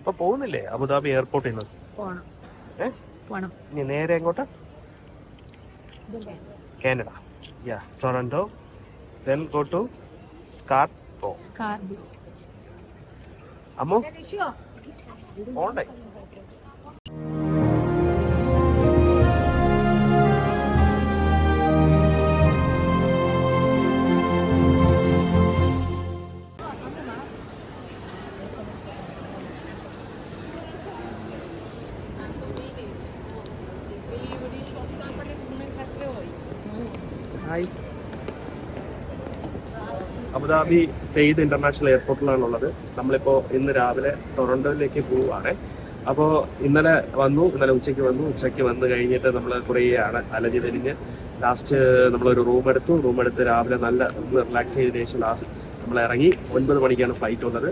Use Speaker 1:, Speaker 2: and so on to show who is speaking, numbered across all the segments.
Speaker 1: ഇപ്പൊ പോകുന്നില്ലേ അബുദാബി എയർപോർട്ടിൽ നിന്ന്?
Speaker 2: പോണം.
Speaker 1: ഇനി നേരെ എങ്ങോട്ട്? Canada. Yeah Toronto. Then go to
Speaker 2: Scarborough
Speaker 1: അമ്മോ? ഓൺലൈൻ അബുദാബി ഫെയ്ദ് ഇന്റർനാഷണൽ എയർപോർട്ടിലാണ് ഉള്ളത് നമ്മളിപ്പോ ഇന്ന് രാവിലെ ടൊറന്റോയിലേക്ക് പോവുകയാണ്. അപ്പോൾ ഇന്നലെ വന്നു ഇന്നലെ ഉച്ചയ്ക്ക് വന്നു. ഉച്ചയ്ക്ക് വന്നു കഴിഞ്ഞിട്ട് നമ്മൾ കുറേ അലഞ്ഞു തിരിഞ്ഞ് ലാസ്റ്റ് നമ്മളൊരു റൂം എടുത്തു. റൂം എടുത്ത് രാവിലെ നല്ല ഒന്ന് റിലാക്സ് ചെയ്തതിനു ശേഷം നമ്മൾ ഇറങ്ങി ഒൻപത് മണിക്കാണ് ഫ്ലൈറ്റ് വന്നത്.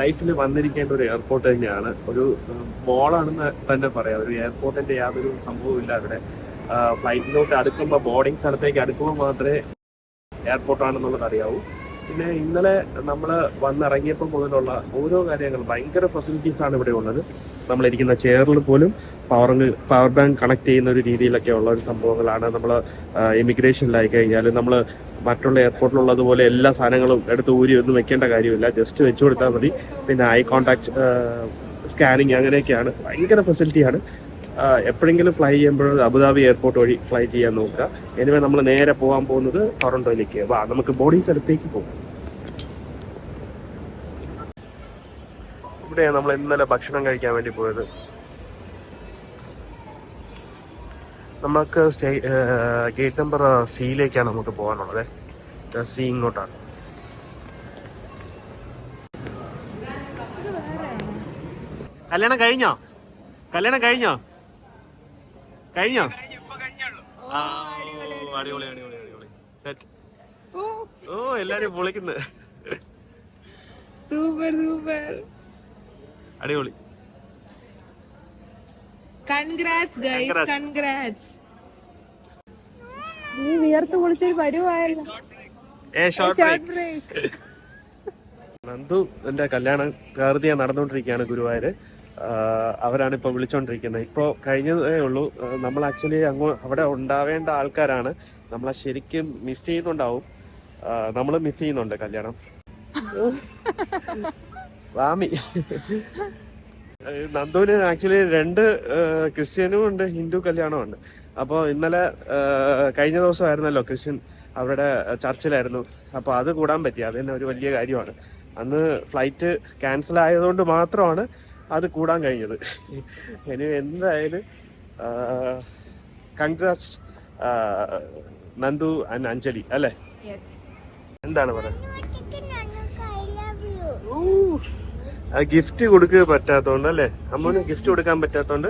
Speaker 1: ലൈഫിൽ വന്നിരിക്കേണ്ട ഒരു എയർപോർട്ട് തന്നെയാണ്. ഒരു മോളാണെന്ന് തന്നെ പറയാം. ഒരു എയർപോർട്ടിന്റെ യാതൊരു സംഭവവും ഇല്ല അവിടെ ഫ്ലൈറ്റിലോട്ട് അടുക്കുമ്പോൾ ബോർഡിംഗ് സ്ഥലത്തേക്ക് അടുക്കുമ്പോൾ മാത്രമേ എയർപോർട്ട് ആണെന്നുള്ളത് അറിയാവൂ. പിന്നെ ഇന്നലെ നമ്മൾ വന്നിറങ്ങിയപ്പോൾ മുതലുള്ള ഓരോ കാര്യങ്ങളും ഭയങ്കര ഫെസിലിറ്റീസ് ആണ് ഇവിടെ ഉള്ളത്. നമ്മളിരിക്കുന്ന ചെയറിൽ പോലും പവർ പവർ ബാങ്ക് കണക്ട് ചെയ്യുന്ന ഒരു രീതിയിലൊക്കെ ഉള്ള ഒരു സംഭവങ്ങളാണ് നമ്മൾ ഇമിഗ്രേഷനിലായി കഴിഞ്ഞാൽ നമ്മൾ മറ്റുള്ള എയർപോർട്ടിലുള്ളതുപോലെ എല്ലാ സാധനങ്ങളും എടുത്ത് ഊരി ഒന്നും വെക്കേണ്ട കാര്യമില്ല. ജസ്റ്റ് വെച്ചു കൊടുത്താൽ മതി. പിന്നെ ഐ കോണ്ടാക്ട് സ്കാനിങ് അങ്ങനെയൊക്കെയാണ്. ഭയങ്കര ഫെസിലിറ്റിയാണ്. എപ്പോഴെങ്കിലും ഫ്ലൈ ചെയ്യുമ്പോൾ അബുദാബി എയർപോർട്ട് വഴി ഫ്ലൈ ചെയ്യാൻ നോക്കുക. എനിവേ നമ്മൾ നേരെ പോകാൻ പോകുന്നത് ടൊറന്റോയിലേക്ക്. വാ നമുക്ക് ബോർഡിംഗ് സ്ഥലത്തേക്ക് പോകും ഇവിടെയാണ് നമ്മൾ ഇന്നലെ ഭക്ഷണം കഴിക്കാൻ വേണ്ടി പോയത്. നമുക്ക് ഗേറ്റ് നമ്പർ സിയിലേക്കാണ് നമുക്ക് പോകാനുള്ളത്. സി ഇങ്ങോട്ടാണ്. കല്യാണം കഴിഞ്ഞോ? കല്യാണം കഴിഞ്ഞോ? കഴിഞ്ഞോ? അടിപൊളി അടിപൊളി അടിപൊളി സെറ്റ് ഓ. എല്ലാരും പൊളിക്കുന്നു.
Speaker 2: Super super.
Speaker 1: അടിപൊളി.
Speaker 2: കൺഗ്രാറ്റ്സ് ഗൈസ് കൺഗ്രാറ്റ്സ് നീ വിയർത്ത്
Speaker 1: നന്ദു എന്റെ കല്യാണം കയറുതിയാ നടന്നുകൊണ്ടിരിക്കുകയാണ് ഗുരുവായൂര്. ആഹ് അവരാണ് ഇപ്പോൾ വിളിച്ചുകൊണ്ടിരിക്കുന്നത് ഇപ്പോൾ കഴിഞ്ഞതേ ഉള്ളൂ. നമ്മൾ ആക്ച്വലി അങ്ങോ അവിടെ ഉണ്ടാവേണ്ട ആൾക്കാരാണ്. നമ്മളെ ശരിക്കും മിസ് ചെയ്യുന്നുണ്ടാവും. നമ്മൾ മിസ് ചെയ്യുന്നുണ്ട് കല്യാണം. വാമി. നന്ദുവിന് ആക്ച്വലി രണ്ട് ക്രിസ്ത്യനും ഉണ്ട് ഹിന്ദു കല്യാണവും ഉണ്ട്. അപ്പോൾ ഇന്നലെ കഴിഞ്ഞ ദിവസമായിരുന്നല്ലോ ക്രിസ്ത്യൻ അവരുടെ ചർച്ചിലായിരുന്നു. അപ്പോൾ അത് കൂടാൻ പറ്റി. അത് തന്നെ ഒരു വലിയ കാര്യമാണ്. അന്ന് ഫ്ലൈറ്റ് ക്യാൻസൽ ആയതുകൊണ്ട് മാത്രമാണ് അത് കൂടാൻ കഴിഞ്ഞത്. ഇനി എന്തായാലും കൺഗ്രാറ്റ്സ് നന്ദു ആൻഡ് അഞ്ജലി അല്ലേ? എന്താണ് പറയുന്നത് ഗിഫ്റ്റ് കൊടുക്കുക പറ്റാത്തോണ്ട് അല്ലേ? അമ്മൂന് ഗിഫ്റ്റ് കൊടുക്കാൻ പറ്റാത്തോണ്ട്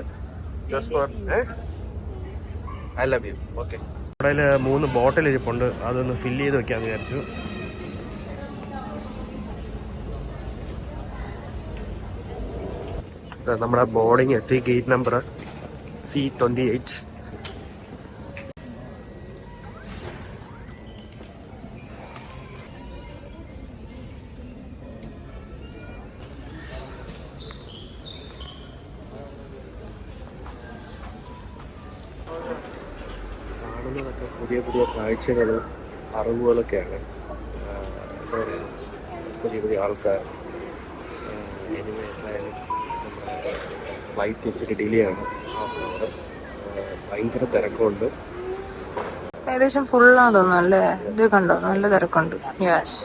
Speaker 1: just for I love you okay അവിടെ മൂന്ന് ബോട്ടിൽ ഇരിപ്പുണ്ട്. അതൊന്ന് ഫില്ല് ചെയ്ത് വെക്കാന്ന് വിചാരിച്ചു. നമ്മുടെ ബോർഡിംഗ് എത്തി. Gate number C twenty eight കാണുന്നതൊക്കെ പുതിയ പുതിയ കാഴ്ചകളും അറിവുകളൊക്കെയാണ്. എന്താ പറയുക പുതിയ പുതിയ ആൾക്കാർ എന്തായാലും നമ്മുടെ ഫ്ലൈറ്റ് ഇച്ചിരി ഡിലേ ആണ് ഹാഫ് അവർ ഭയങ്കര തിരക്കുണ്ട്.
Speaker 2: ഏകദേശം ഫുള്ളാന്ന് തോന്നുന്നു അല്ലേ? ഇത് കണ്ടോ? നല്ല തിരക്കുണ്ട്. യാഷ്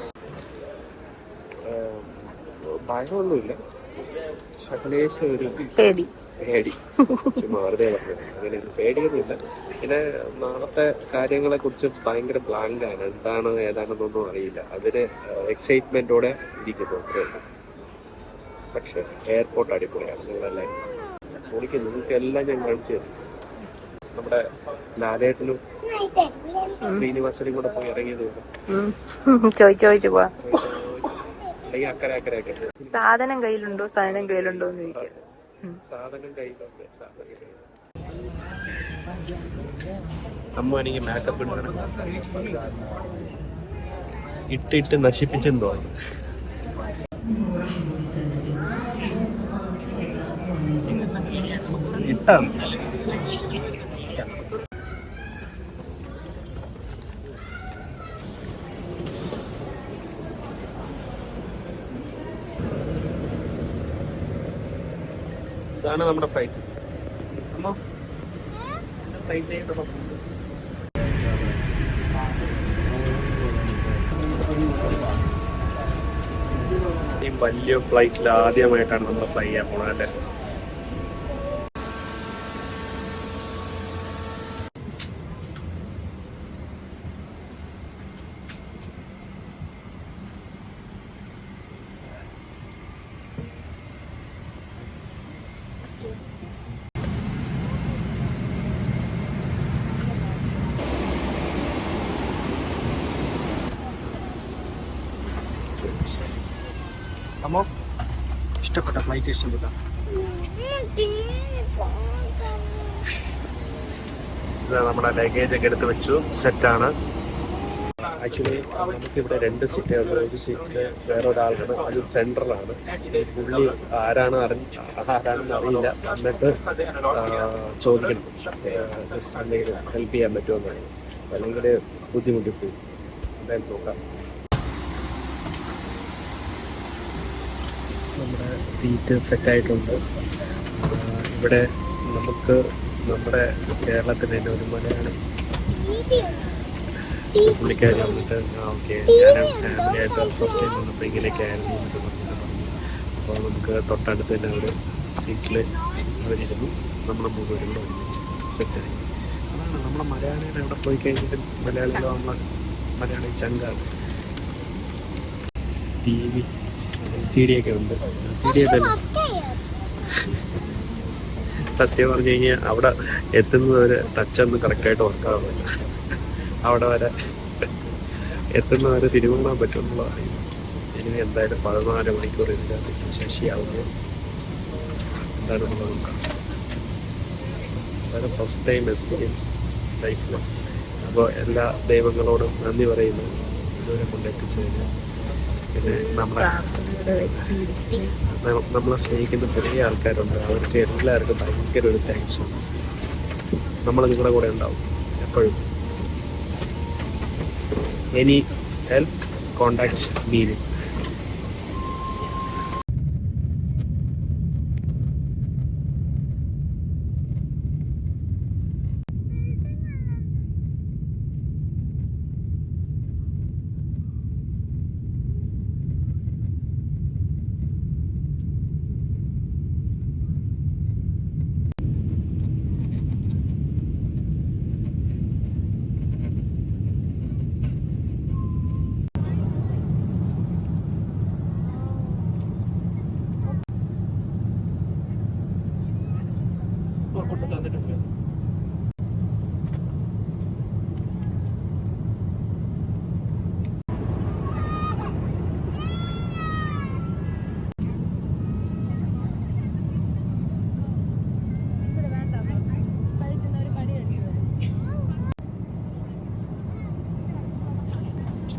Speaker 1: ഭയമൊന്നുമില്ല. ശകലേശം ഒരു
Speaker 2: പേടി.
Speaker 1: പേടി. ചുമ്മാ വെറുതെ പറഞ്ഞത്. അങ്ങനെ പേടിയൊന്നുമില്ല. പിന്നെ നാളത്തെ കാര്യങ്ങളെ കുറിച്ച് ഭയങ്കര ബ്ലാങ്ക് ആണ്. എന്താണ് ഏതാണെന്നൊന്നും അറിയില്ല. അതിന് എക്സൈറ്റ്മെന്റോടെ ഇരിക്കുന്നു. പക്ഷെ എയർപോർട്ട് അടിപൊളിയാണ്. നിങ്ങളെല്ലാവരും എനിക്ക് നിങ്ങൾക്ക് എല്ലാം ഞാൻ കാണിച്ചു തരും. നമ്മുടെ ലാലേട്ടനും ശ്രീനിവാസനും കൂടെ പോയി ഇറങ്ങിയത്
Speaker 2: ചോദിച്ചു ചോദിച്ചു പോവാ. സാധനം കയ്യിലുണ്ടോ സാധനം കയ്യിലുണ്ടോ എന്ന് ചോദിക്കാം.
Speaker 1: സാധനം കയ്യിലുണ്ട് സാധനം അമ്മ എനിക്ക് മേക്കപ്പ് ഇട്ടിട്ട് നശിപ്പിച്ചെന്ന് തോന്നുന്നു ഇട്ടാണ് ഇതാണ് നമ്മുടെ ഫ്ലൈറ്റ് അമ്മോ ഫ്ലൈറ്റ് ഈ വലിയ ഫ്ലൈറ്റിൽ ആദ്യമായിട്ടാണ് നമ്മൾ ഫ്ലൈ ചെയ്യാൻ പോണത് അല്ലേ? ഇഷ്ടപ്പെട്ട ഫ്ലൈറ്റ് ഇഷ്ടപ്പെട്ട? നമ്മുടെ ലഗേജ് ഒക്കെ എടുത്ത് വെച്ചു. സെറ്റാണ് ആക്ച്വലി നമുക്കിവിടെ രണ്ട് സീറ്റേ ഉള്ളൂ. ഒരു സീറ്റിൽ വേറെ ഒരാളാണ് അത് സെൻട്രലാണ് പുള്ളി ആരാണ് അറിഞ്ഞ ആരാണെന്ന് അറിയില്ല. എന്നിട്ട് ചോദിക്കണം. ഹെൽപ്പ് ചെയ്യാൻ പറ്റുമെന്നാണ് അല്ലെങ്കിൽ ബുദ്ധിമുട്ടിപ്പോയി. എന്തായാലും നോക്കാം. നമ്മുടെ സീറ്റ് സെറ്റായിട്ടുണ്ട് ഇവിടെ നമുക്ക് നമ്മുടെ കേരളത്തിൽ തന്നെ ഒരു മലയാളി പുള്ളിക്കാരി വന്നിട്ട് ആ ഓക്കെ ഞാൻ ഫാമിലി ആയിട്ട് ഫസ്റ്റ് ടൈം വന്നപ്പോൾ ഇങ്ങനെയൊക്കെ ആയിരുന്നു എന്നൊക്കെ പറഞ്ഞിട്ട് പറഞ്ഞു. അപ്പോൾ നമുക്ക് തൊട്ടടുത്ത് തന്നെ ഒരു സീറ്റിൽ അവരിരുന്നു. നമ്മൾ മൂന്നുപേരും കൂടെ ഒരുമിച്ച് സെറ്റായി അതാണ് നമ്മുടെ മലയാളികൾ അവിടെ പോയി കഴിഞ്ഞിട്ട് മലയാളികൾ നമ്മളെ മലയാളി ചങ്കാണ്. ടി വി സി ഡി ഒക്കെ ഉണ്ട് സത്യം പറഞ്ഞു കഴിഞ്ഞാൽ അവിടെ എത്തുന്നത് വരെ ടച്ചൊന്നും കറക്റ്റായിട്ട് വർക്കാവുന്നില്ല അവിടെ വരെ എത്തുന്നവരെ വരെ തിരുവണ്ണാൻ പറ്റുമെന്നുള്ളതാണ്. ഇനി എന്തായാലും പതിനാല് മണിക്കൂർ ഇതിനകത്ത് എന്താണെന്നുള്ളത് നോക്കാം. അതാണ് ഫസ്റ്റ് ടൈം എക്സ്പീരിയൻസ് ലൈഫിൽ അപ്പോൾ എല്ലാ ദൈവങ്ങളോടും നന്ദി പറയുന്നു. ഇതുവരെ കൊണ്ടെത്തിച്ചതിന് പിന്നെ നമ്മളെ നമ്മളെ സ്നേഹിക്കുന്ന കുറേ ആൾക്കാരുണ്ട്. അവർക്ക് എല്ലാവർക്കും ഭയങ്കര ഒരു താങ്ക്സ് നമ്മൾ നിങ്ങളുടെ കൂടെ ഉണ്ടാവും എപ്പോഴും. Any help contact meaning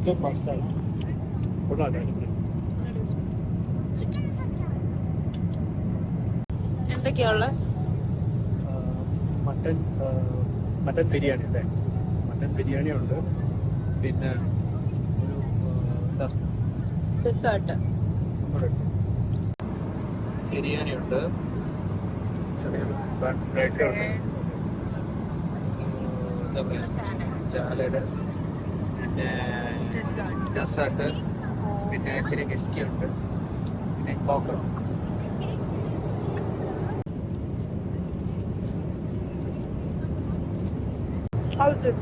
Speaker 1: chicken കൊള്ളാം
Speaker 2: എന്തൊക്കെയുള്ള
Speaker 1: മട്ടൻ മട്ടൻ ബിരിയാണി അല്ലേ? മട്ടൻ ബിരിയാണി ഉണ്ട്. പിന്നെ ഒരു എന്താ ഡെസേർട്ട് ബിരിയാണി ഉണ്ട്. ചെറിയൊരു ബ്രെഡ് ഉണ്ട്. എന്താ പറയുക സാലഡ് പിന്നെ ഡെസേർട്ട് പിന്നെ ഇച്ചിരി വിസ്കി ഉണ്ട്. പിന്നെ cocker
Speaker 2: How's it?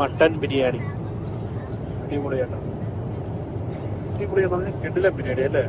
Speaker 1: Mutton biryani. അടിപൊളിയാണ് അടിപൊളിയാന്ന് പറഞ്ഞാൽ കിടിലൻ ബിരിയാണി അല്ലേ?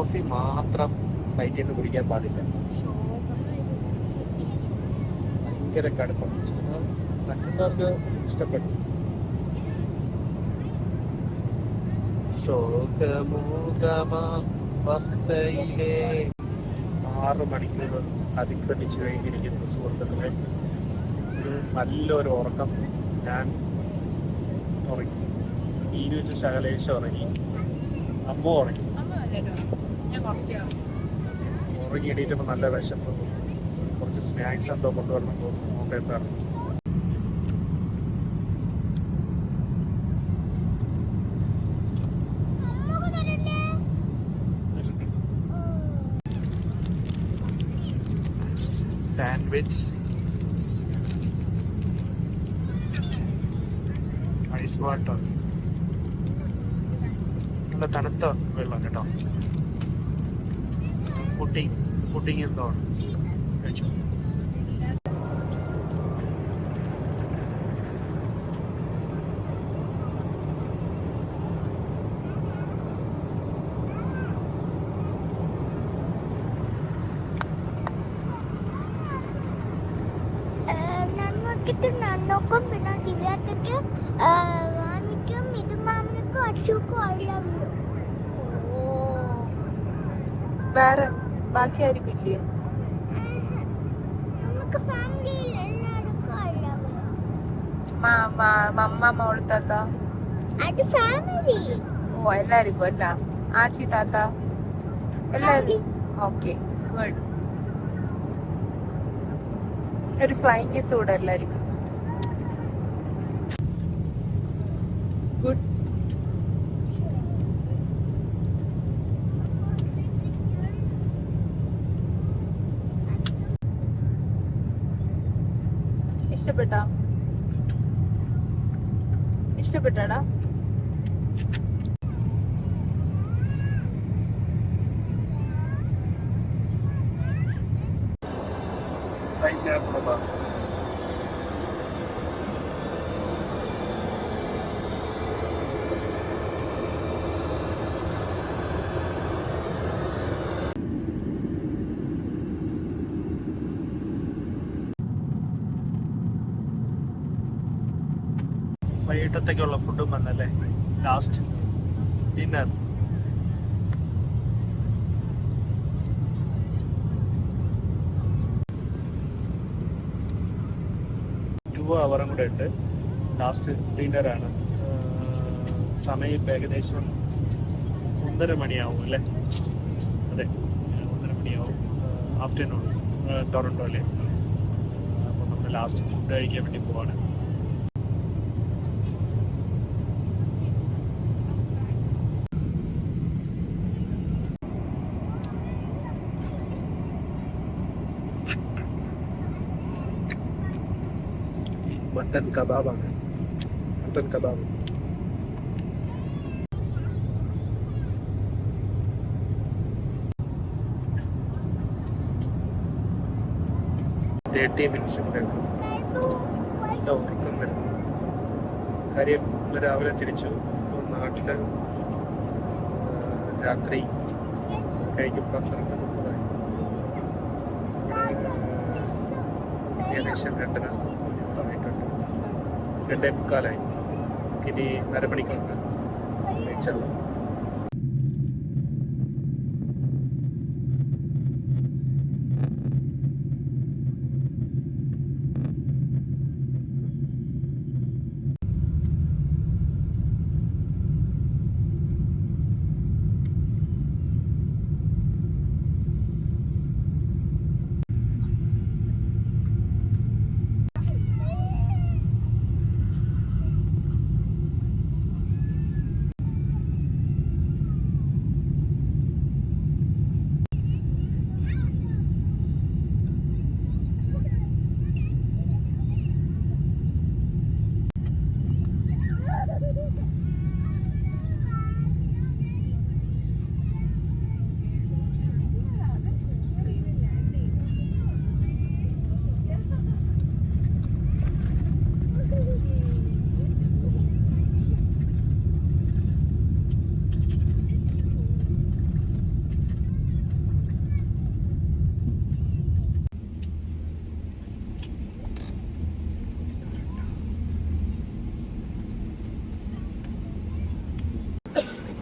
Speaker 1: കോഫി മാത്രം ഫ്ലൈറ്റിൽ നിന്ന് കുടിക്കാൻ പാടില്ല. ഭയങ്കര കടുപ്പം. മറ്റുള്ളവർക്ക് ഇഷ്ടപ്പെട്ടു ശോകമൂകമവസ്ഥയിലെ ആറ് മണിക്കൂർ അതിക്രമിച്ചു കഴിഞ്ഞിരിക്കുന്നു സുഹൃത്തുക്കളെ. ഒരു നല്ലൊരു ഉറക്കം ഞാൻ ഉറങ്ങി. ഈ വെച്ച് ശകലേശം ഉറങ്ങി. അമ്മ ഉറങ്ങി. ഉറങ്ങി എണീറ്റപ്പോൾ നല്ല വിശപ്പ്. കുറച്ച് സ്നാക്സ് എന്തോ കൊണ്ടുവരണം തോന്നുന്നു. കോട്ടയത്ത് ഇറങ്ങി സാൻഡ്വിച്ച് ഐസ് വാട്ടർ നല്ല തണുത്ത വെള്ളം കേട്ടോ. പുട്ടിങ് എന്തോ ആണ്. കഴിച്ചു
Speaker 3: നന്മക്കിട്ട് നന്നോക്കും പിന്നെ ദിവ്യാത്തക്ക് മാമിക്കും ഇത് മാമനക്കും അച്ചുക്കും ഐ ലവ് യു
Speaker 2: വേറെ ബാക്കി ആർക്കും ഇല്ലേ
Speaker 3: യു
Speaker 2: മമ്മ മോൾ താത്ത? ഓ എല്ലാവർക്കും അല്ല. ആച്ചി താത്ത? എല്ലാവരും ഓക്കെ ഗുഡ്. ഒരു ഫ്ലൈങ് കിസ് കൂടെ എല്ലാവർക്കും ഗുഡ് ഇഷ്ടപ്പെട്ടോ? ഇഷ്ടപ്പെട്ടാടാ?
Speaker 1: ഭയങ്കര വൈകിട്ടത്തേക്കുള്ള ഫുഡും വന്നല്ലേ? ലാസ്റ്റ് ഡിന്നർ ടു അവറും കൂടെ ഉണ്ട്. ലാസ്റ്റ് ഡിന്നറാണ് സമയം ഇപ്പം ഏകദേശം ഒന്നര മണിയാവും അല്ലേ? അതെ ഒന്നര മണിയാവും. ആഫ്റ്റർനൂൺ ടൊറന്റോയിൽ അപ്പോൾ നമ്മൾ ലാസ്റ്റ് ഫുഡ് കഴിക്കാൻ വേണ്ടി പോവാണ്. മട്ടൻ കബാബാണ് മട്ടൻ കബാബ് തേർട്ടി മിനിറ്റ്സ് ഉണ്ട്. നല്ല ഉറക്കം വരും. കാര്യം രാവിലെ തിരിച്ചു. ആ, രാത്രി കഴിഞ്ഞു പന്ത്രണ്ട് മുപ്പതായി. ഏകദേശം രണ്ടര ആയിട്ടുണ്ട്. രണ്ടേ മുക്കാലായി. ഇനി അരമണിക്കൂറുണ്ട്. ചെല്ലാം.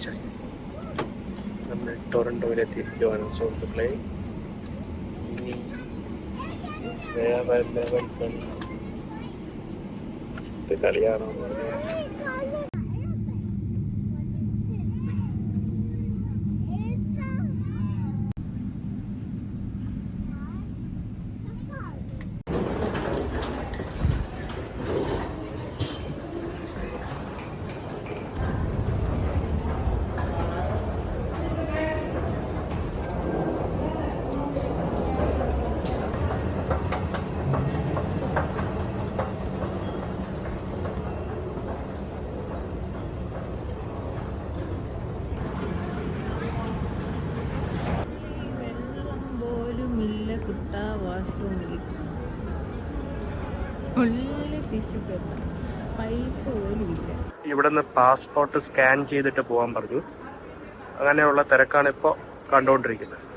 Speaker 1: തിരിച്ചായി നമ്മൾ ടൊറൻഡോയിലെത്തിയിരിക്കുവാണ് സുഹൃത്തുക്കളെ ഇനി വേറെ ലെവൽ കളിയാണോ
Speaker 2: പേപ്പർ പൈപ്പ്
Speaker 1: ഇവിടുന്ന് പാസ്പോർട്ട് സ്കാൻ ചെയ്തിട്ട് പോകാൻ പറഞ്ഞു. അങ്ങനെയുള്ള തിരക്കാണ് ഇപ്പോൾ കണ്ടുകൊണ്ടിരിക്കുന്നത്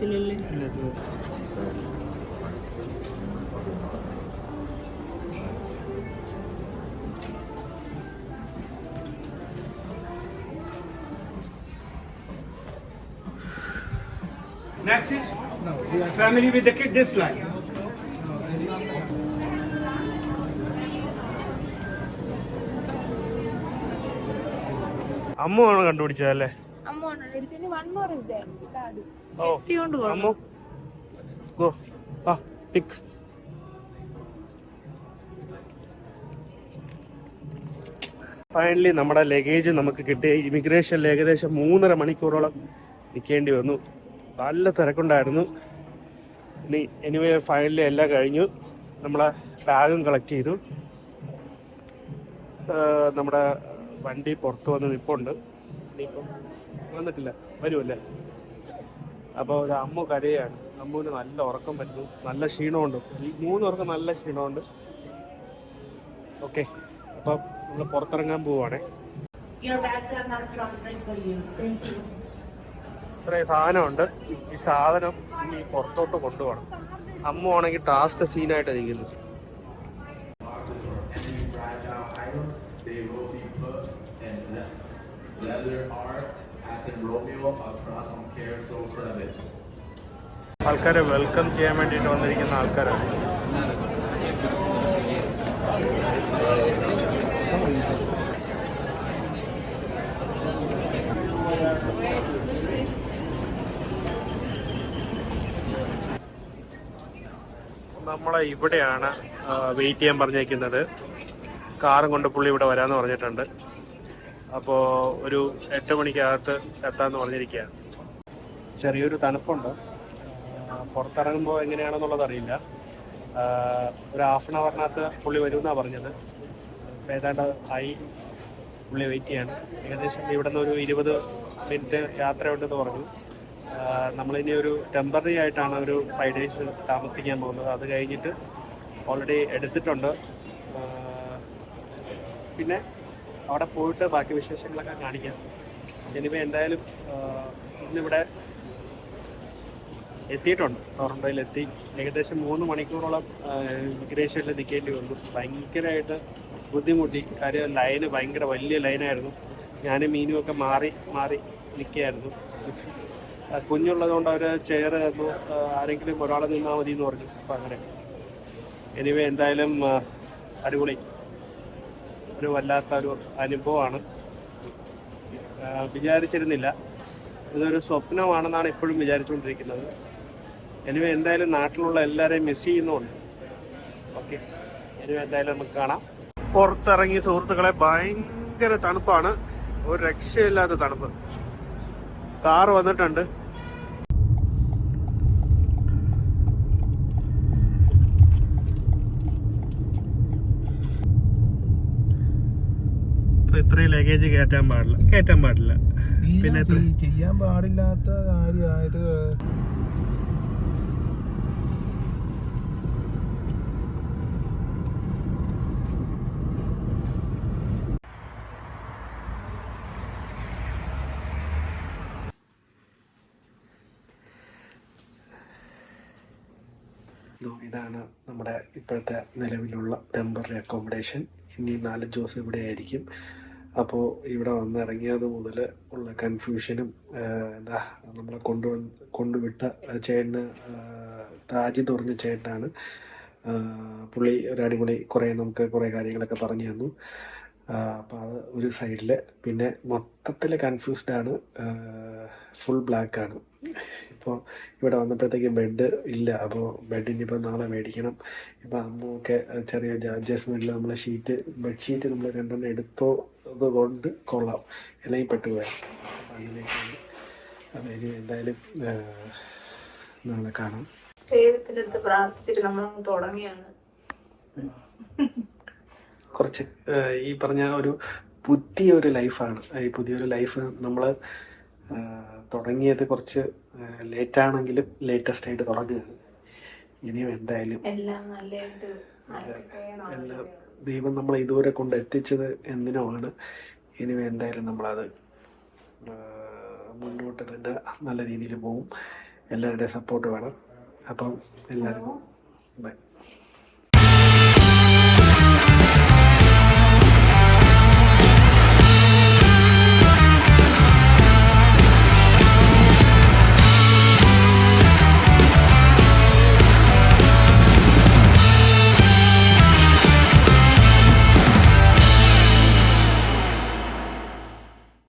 Speaker 2: ചോദിച്ചില്ലല്ലേ
Speaker 4: Next is no. family with the kid this line.
Speaker 1: അമ്മ ആണ് കണ്ടുപിടിച്ചതല്ലേ ഫൈനലി നമ്മുടെ ലഗേജ് നമുക്ക് കിട്ടി. ഇമിഗ്രേഷനിൽ ഏകദേശം മൂന്നര മണിക്കൂറോളം നിൽക്കേണ്ടി വന്നു. നല്ല തിരക്കുണ്ടായിരുന്നു. ഇനി എനിവേ ഫൈനലി എല്ലാം കഴിഞ്ഞു. നമ്മളെ ബാഗും കളക്ട് ചെയ്തു. നമ്മുടെ വണ്ടി പുറത്ത് വന്ന് നിൽപ്പുണ്ട് ഇനിയിപ്പം വന്നിട്ടില്ല. വരുമല്ലേ അപ്പോൾ ഒരു അമ്മ കരയാണ്. അമ്മുവിന് നല്ല ഉറക്കം പറ്റുന്നു നല്ല ക്ഷീണമുണ്ട്. ഈ മൂന്ന് ഉറക്കം നല്ല ക്ഷീണമുണ്ട്. ഓക്കെ. അപ്പം നമ്മൾ പുറത്തിറങ്ങാൻ പോവാണേ. ഇത്രയും സാധനമുണ്ട്. ഈ സാധനം ഇനി പുറത്തോട്ട് കൊണ്ടുപോകണം. അമ്മ ആണെങ്കിൽ ടാസ്ക് സീനായിട്ട് നിൽക്കുന്നു.
Speaker 5: 7.
Speaker 1: ആൾക്കാരെ വെൽക്കം ചെയ്യാൻ വേണ്ടിയിട്ട് വന്നിരിക്കുന്ന ആൾക്കാരാണ്. നമ്മളെ ഇവിടെയാണ് വെയിറ്റ് ചെയ്യാൻ പറഞ്ഞേക്കുന്നത്. കാറും കൊണ്ട് പുള്ളി ഇവിടെ വരാമെന്ന് പറഞ്ഞിട്ടുണ്ട്. അപ്പോൾ ഒരു എട്ട് മണിക്കകത്ത് എത്താമെന്ന് പറഞ്ഞിരിക്കുകയാണ്. ചെറിയൊരു തണുപ്പുണ്ട്. പുറത്തിറങ്ങുമ്പോൾ എങ്ങനെയാണെന്നുള്ളത് അറിയില്ല. ഒരു ഹാഫ് ആൻ അവറിനകത്ത് പുള്ളി വരുമെന്നാണ് പറഞ്ഞത്. ഏതാണ്ട് ആയി പുള്ളി വെയിറ്റ് ചെയ്യാണ്. ഏകദേശം ഇവിടെ നിന്ന് ഒരു ഇരുപത് മിനിറ്റ് യാത്രയുണ്ടെന്ന് പറഞ്ഞു. നമ്മളിനി ഒരു ടെമ്പററി ആയിട്ടാണ് ഒരു ഫൈവ് ഡേയ്സ് താമസിക്കാൻ പോകുന്നത്. അത് കഴിഞ്ഞിട്ട് ഓൾറെഡി എടുത്തിട്ടുണ്ട്. പിന്നെ അവിടെ പോയിട്ട് ബാക്കി വിശേഷങ്ങളൊക്കെ കാണിക്കാം. എനിവേ എന്തായാലും ഇന്നിവിടെ എത്തിയിട്ടുണ്ട്. ടൊറൻഡോയിൽ എത്തി. ഏകദേശം മൂന്ന് മണിക്കൂറോളം ഇമിഗ്രേഷനിൽ നിൽക്കേണ്ടി വന്നു. ഭയങ്കരമായിട്ട് ബുദ്ധിമുട്ടി. കാര്യം ലൈന് ഭയങ്കര വലിയ ലൈനായിരുന്നു. ഞാനും മീനും ഒക്കെ മാറി മാറി നിൽക്കുകയായിരുന്നു. കുഞ്ഞുള്ളതുകൊണ്ട് അവർ ചെയർ തന്നു. ആരെങ്കിലും ഒരാളെ നിന്നാൽ മതി എന്ന് പറഞ്ഞു. അപ്പം അങ്ങനെ. എനിവേ എന്തായാലും അടിപൊളി. ഒരു വല്ലാത്ത ഒരു അനുഭവമാണ് വിചാരിച്ചിരുന്നില്ല. ഇതൊരു സ്വപ്നമാണെന്നാണ് ഇപ്പോഴും വിചാരിച്ചുകൊണ്ടിരിക്കുന്നത്. എനിവേ എന്തായാലും നാട്ടിലുള്ള എല്ലാവരെയും മിസ് ചെയ്യുന്നുണ്ട്. ഓക്കെ എനിവേ എന്തായാലും നമുക്ക് കാണാം. പുറത്തിറങ്ങിയ സുഹൃത്തുക്കളെ ഭയങ്കര തണുപ്പാണ്. ഒരു രക്ഷയില്ലാത്ത തണുപ്പ്. കാർ വന്നിട്ടുണ്ട്. ഇപ്പൊ അത്രയും ലഗേജ് കയറ്റാൻ പാടില്ല. കയറ്റാൻ പാടില്ല. പിന്നെ
Speaker 6: ചെയ്യാൻ പാടില്ലാത്ത കാര്യമായത്?
Speaker 1: ഇതാണ് നമ്മുടെ ഇപ്പോഴത്തെ നിലവിലുള്ള ടെമ്പററി അക്കോമഡേഷൻ ഇനി നാലഞ്ച് ദിവസം ഇവിടെ ആയിരിക്കും. അപ്പോൾ ഇവിടെ വന്നിറങ്ങിയത് മുതൽ ഉള്ള കൺഫ്യൂഷനും എന്താ നമ്മളെ കൊണ്ടുവന്ന് കൊണ്ടുവിട്ട ചേട്ടന് താജ് തുറഞ്ഞ ചേട്ടനാണ്. പുള്ളി ഒരു അടിപൊളി കുറേ നമുക്ക് കുറേ കാര്യങ്ങളൊക്കെ പറഞ്ഞു തന്നു. അപ്പോൾ അത് ഒരു സൈഡിൽ പിന്നെ മൊത്തത്തിൽ കൺഫ്യൂസ്ഡ് ആണ്. ഫുൾ ബ്ലാക്ക് ആണ്. ഇപ്പോൾ ഇവിടെ വന്നപ്പോഴത്തേക്കും ബെഡ് ഇല്ല. അപ്പോൾ ബെഡ് ഇനിയിപ്പോൾ നാളെ മേടിക്കണം. ഇപ്പോൾ അമ്മയൊക്കെ ചെറിയ അഡ്ജസ്റ്റ്മെന്റിൽ നമ്മൾ ഷീറ്റ് ബെഡ്ഷീറ്റ് നമ്മൾ രണ്ടെണ്ണം എടുത്തത് കൊണ്ട് കൊള്ളാം. അല്ലെങ്കിൽ പെട്ടുപോയാൽ അപ്പം അങ്ങനെയൊക്കെയാണ്. അപ്പോൾ ഇനി എന്തായാലും നാളെ കാണാം.
Speaker 2: ദൈവത്തിനടുത്ത് അടുത്ത് പ്രാർത്ഥിച്ചിട്ട് നമ്മൾ തുടങ്ങിയാണ്.
Speaker 1: കുറച്ച് ഈ പറഞ്ഞ ഒരു പുതിയൊരു ലൈഫാണ്. ഈ പുതിയൊരു ലൈഫ് നമ്മൾ തുടങ്ങിയത് കുറച്ച് ലേറ്റ് ആണെങ്കിലും ലേറ്റസ്റ്റ് ആയിട്ട് തുടങ്ങുകയാണ് ഇനിയും എന്തായാലും
Speaker 2: എല്ലാം
Speaker 1: ദൈവം നമ്മൾ ഇതുവരെ കൊണ്ട് എത്തിച്ചത് എന്തിനോ ആണ്. ഇനിയും എന്തായാലും നമ്മളത് മുന്നോട്ട് തന്നെ നല്ല രീതിയിൽ പോവും. എല്ലാവരുടെയും സപ്പോർട്ട് വേണം. അപ്പം എല്ലാവർക്കും ബൈ.